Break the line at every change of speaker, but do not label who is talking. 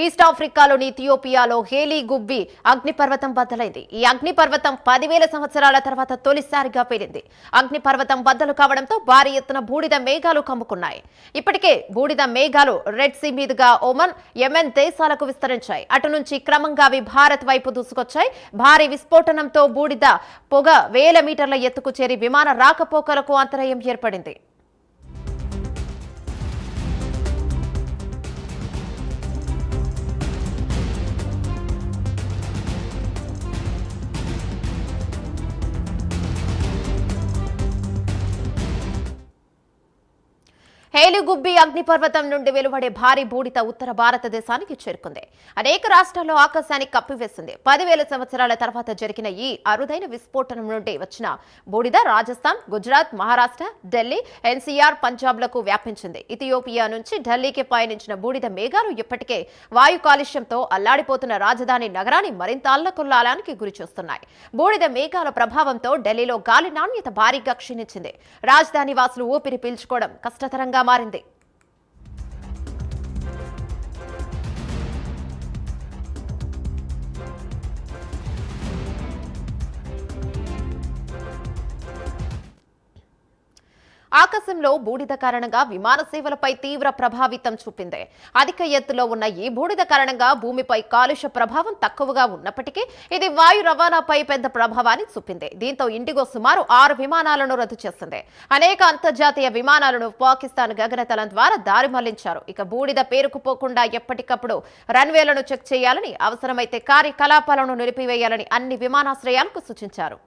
East ఆఫ్రికాలోని ఇథియోపియాలో Haley Gubbi అగ్నిపర్వతం బద్దలైంది. ఈ అగ్నిపర్వతం పదివేల సంవత్సరాల తర్వాత తొలిసారిగా పేలింది. అగ్నిపర్వతం బద్దలు కావడంతో భారీ ఎత్తున బూడిద మేఘాలు కమ్ముకున్నాయి. ఇప్పటికే బూడిద మేఘాలు రెడ్ సీ మీదుగా ఒమన్ యెమెన్ దేశాలకు విస్తరించాయి. అటు నుంచి క్రమంగా అవి భారత్ వైపు దూసుకొచ్చాయి. భారీ విస్ఫోటనంతో బూడిద పొగ వేల మీటర్ల ఎత్తుకు చేరి విమాన రాకపోకలకు అంతరాయం ఏర్పడింది. హేలిగుబ్బి అగ్నిపర్వతం నుండి వెలువడే భారీ బూడిద ఉత్తర భారతదేశానికి చేరుకుంది. అనేక రాష్ట్రాల్లో ఆకాశానికి కప్పివేసింది. పదివేల సంవత్సరాల తర్వాత జరిగిన ఈ అరుదైన విస్ఫోటనం నుండి వచ్చిన బూడిద రాజస్థాన్ గుజరాత్ మహారాష్ట్ర ఢిల్లీ ఎన్సీఆర్ పంజాబ్లకు వ్యాపించింది. ఇథియోపియా నుంచి ఢిల్లీకి పయనించిన బూడిద మేఘాలు ఇప్పటికే వాయు కాలుష్యంతో అల్లాడిపోతున్న రాజధాని నగరాన్ని మరింత అల్లకొల్లాలానికి గురిచేస్తున్నాయి. బూడిద మేఘాల ప్రభావంతో ఢిల్లీలో గాలి నాణ్యత భారీగా క్షీణించింది. రాజధాని వాసులు ఊపిరి పీల్చుకోవడం కష్టతరంగా మారింది. ఆకాశంలో బూడిద కారణంగా విమాన సేవలపై తీవ్ర ప్రభావితం చూపింది. అధిక ఎత్తులో ఉన్న ఈ బూడిద కారణంగా భూమిపై కాలుష్య ప్రభావం తక్కువగా ఉన్నప్పటికీ ఇది వాయు రవాణాపై పెద్ద ప్రభావాన్ని చూపింది. దీంతో ఇండిగో సుమారు ఆరు విమానాలను రద్దు చేసింది. అనేక అంతర్జాతీయ విమానాలను పాకిస్తాన్ గగనతలం ద్వారా దారి మళ్ళించారు. ఇక బూడిద పేరుకుపోకుండా ఎప్పటికప్పుడు రన్వేలను చెక్ చేయాలని అవసరమైతే కార్యకలాపాలను నిలిపివేయాలని అన్ని విమానాశ్రయాలకు సూచించారు.